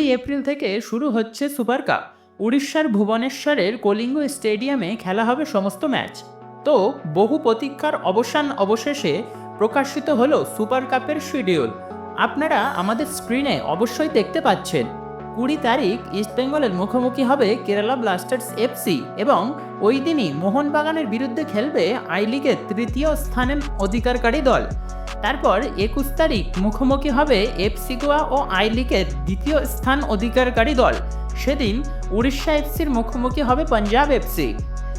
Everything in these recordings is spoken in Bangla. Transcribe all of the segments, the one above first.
এপ্রিল থেকে শুরু হচ্ছে সুপার কাপ। উড়িষ্যার ভুবনেশ্বরের কলিঙ্গ স্টেডিয়ামে খেলা হবে সমস্ত ম্যাচ। তো বহু প্রতীক্ষার অবসান অবশেষে প্রকাশিত হলো সুপার কাপের শিডিউল। আপনারা আমাদের স্ক্রিনে অবশ্যই দেখতে পাচ্ছেন। কুড়ি তারিখ ইস্টবেঙ্গলের মুখোমুখি হবে কেরালা ব্লাস্টার্স এফসি এবং ওই দিনই মোহনবাগানের বিরুদ্ধে খেলবে আই লিগের তৃতীয় স্থানের অধিকারকারী দল। তারপর একুশ তারিখ মুখোমুখি হবে এফসি গোয়া ও আই লিগের দ্বিতীয় স্থান অধিকারকারী দল। সেদিন উড়িষ্যা এফসির মুখোমুখি হবে পাঞ্জাব এফসি।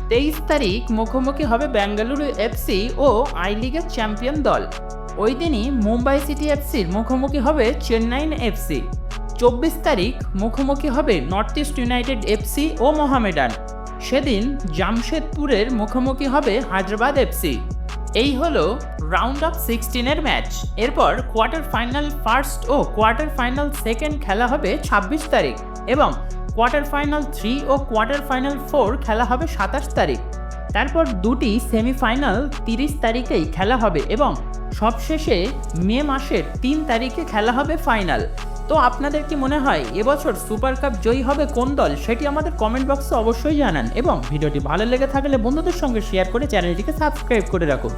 তেইশ তারিখ মুখোমুখি হবে বেঙ্গালুরু এফসি ও আই লিগের চ্যাম্পিয়ন দল। ওই দিনই মুম্বাই সিটি এফসির মুখোমুখি হবে চেন্নাইন এফসি। চব্বিশ তারিখ মুখোমুখি হবে নর্থ ইস্ট ইউনাইটেড এফসি ও মোহামেডান। সেদিন জামশেদপুরের মুখোমুখি হবে হায়দ্রাবাদ এফসি। এই হলো রাউন্ড অফ সিক্সটিনের ম্যাচ এরপর কোয়ার্টার ফাইনাল ফার্স্ট ও কোয়ার্টার ফাইনাল সেকেন্ড খেলা হবে ছাব্বিশ তারিখ এবং কোয়ার্টার ফাইনাল থ্রি ও কোয়ার্টার ফাইনাল ফোর খেলা হবে সাতাশ তারিখ। তারপর দুটি সেমিফাইনাল তিরিশ তারিখেই খেলা হবে এবং সবশেষে মে মাসের তিন তারিখে খেলা হবে ফাইনাল তো আপনাদের কি মনে হয় এবছর সুপার কাপ জয়ী হবে কোন দল? সেটি আমাদের কমেন্ট বক্সে অবশ্যই জানান এবং ভিডিওটি ভালো লেগে থাকলে বন্ধুদের সঙ্গে শেয়ার করে চ্যানেলটিকে সাবস্ক্রাইব করে রাখুন।